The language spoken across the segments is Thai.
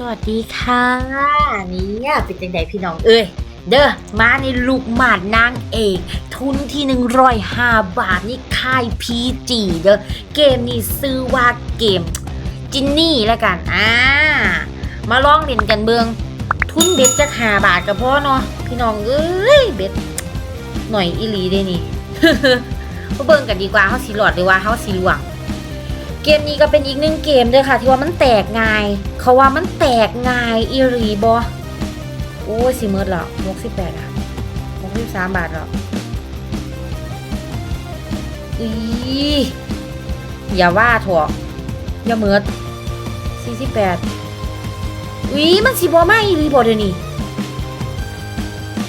สวัสดีค่ะนี่เป็นจังไดพี่น้องเอ้ยเด้อมาในลูกหมาดนางเอก ทุนที่หนึ่งร้อยห้าบาทนี่ค่ายพีจีเด้อเกมนี้ซื้อว่าเกม จินนี่แล้วกันอ่ามาลองเล่นกันเบือง ทุนเบ็ดจะหาบาทก็พอเนาะพี่น้องเอ้ยเบ็ดหน่อยอีหลีเด้นี่มาเบิ่งกันดีกว่าเฮาสิหลอดหรือว่าเฮาสิหลวง เกมนี้ก็เป็นอีกหนึ่งเกมด้วยค่ะ ที่ว่ามันแตกง่าย เขาว่ามันแตกง่ายอีรีบอโอ้ยสิเมิดแล้วหกสิบแปดอะหกสิบสามบาทแล้วอีอย่าว่าถั่วอย่าเมิดสี่สิบแปดอีมันสิบอไม่อีรีบอเดี๋ยวนี้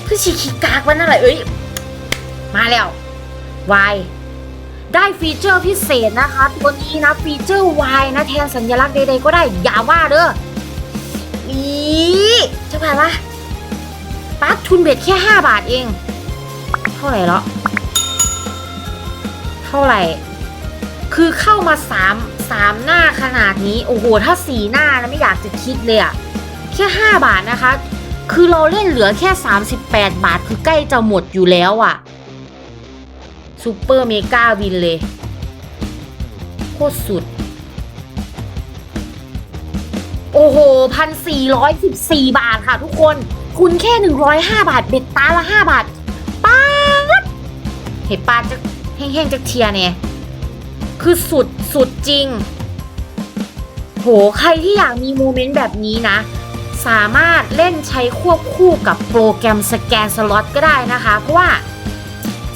คือฉีขี้กากวันอะไรเอ้ยมาแล้ววาย ได้ฟีเจอร์พิเศษนะคะ ตัวนี้นะฟีเจอร์ Y นะแทนสัญลักษณ์ใดๆก็ได้ อย่าว่าเด้ออีจะผ่านปะปั๊บทุนเบ็ดแค่ 5 บาทเอง เท่าไหร่แล้วเท่าไหร่ คือเข้ามา 3 3 หน้าขนาดนี้ โอ้โห ถ้า 4 หน้านะไม่อยากจะคิดเลยอะแค่ 5 บาทนะคะ คือเราเล่นเหลือแค่ 38 บาทคือใกล้จะหมดอยู่แล้วอะ ซูเปอร์เมกาวินเลย โคตรสุด โอ้โหพันสี่ร้อยสิบสี่บาทค่ะทุกคน คุณแค่หนึ่งร้อยห้าบาท เบ็ดตาละห้าบาทป้าดเห็นปาจะแห้งๆจากเทียร์เนี่ยคือสุดสุดจริง โห ใครที่อยากมีโมเมนต์แบบนี้นะ สามารถเล่นใช้ควบคู่กับโปรแกรมสแกนสล็อตก็ได้นะคะ เพราะว่า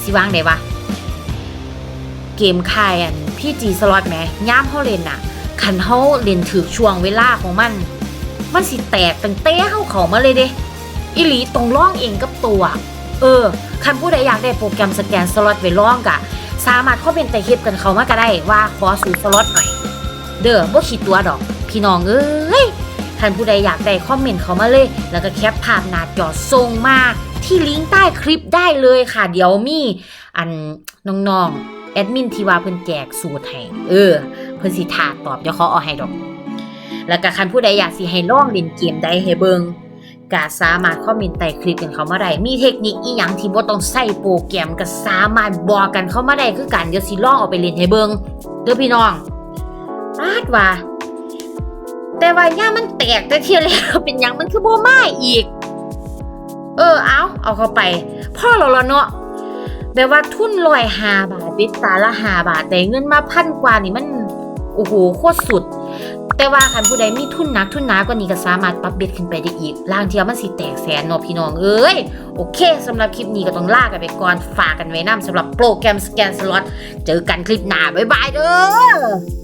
สิวางไหนวะ เกมคายอันพี่จีสล็อตไหมย่ามเขาเล่นน่ะคันเขาเล่นถือช่วงเวลาของมัน มันสิแตกตั้งเต้เข้าเขามาเลยเด้อิลีตรงร่องเองกับตัว เออ คันผู้ใดอยากได้โปรแกรมสแกนสล็อตไว้ร่องกะ สามารถเข้าเป็นแต่คลิปกันเขามาก็ได้ว่าขอสูตรสล็อตหน่อย เด้อบ่คิดตัวดอก พี่น้องเอ้ยท่านผู้ใดอยากได้คอมเมนต์เขามาเลย แล้วก็แคปภาพหน้าจอส่งมาที่ลิงก์ใต้คลิปได้เลยค่ะ เดี๋ยวมีอันน้องๆ แอดมินที่ว่าเพิ่นแจกสูตรให้เออ เพิ่นสิถาตอบเดี๋ยวเขาเอาให้ดอก แล้วก็คันผู้ใดอยากสิให้ลองเล่นเกมใดให้เบิงก็สามารถคอมเมนต์ใต้คลิปกันเข้ามาได้ มีเทคนิคอีหยังที่บ่ต้องใส่โปรแกรมก็สามารถบอกกันเข้ามาได้คือกันเดี๋ยวสิลองเอาไปเล่นให้เบิงเด้อพี่น้องอาดว่า แต่ว่าย่ามันแตกแต่เทียแล้วเป็นหยังมันคือบ่มาอีก เออเอาเอาเข้าไป พ่อเราละเนาะแบบว่าทุนลอยหาบาท ปิดตาละหาบาทแต่เงินมาพันกว่านี่มันโอ้โหโคตรสุด แต่ว่าคันผู้ใดมีทุนนักทุนหนากว่านี้ก็สามารถปรับเบ็ดขึ้นไปได้อีกล่างเทียวมันสิแตกแสนเนาะพี่น้องเอ้ยโอเคสำหรับคลิปนี้ก็ต้องลากันไปก่อนฝากกันไว้นํสำหรับโปรแกรมสแกนสล็อตเจอกันคลิปหน้าบ๊ายบายเด้อ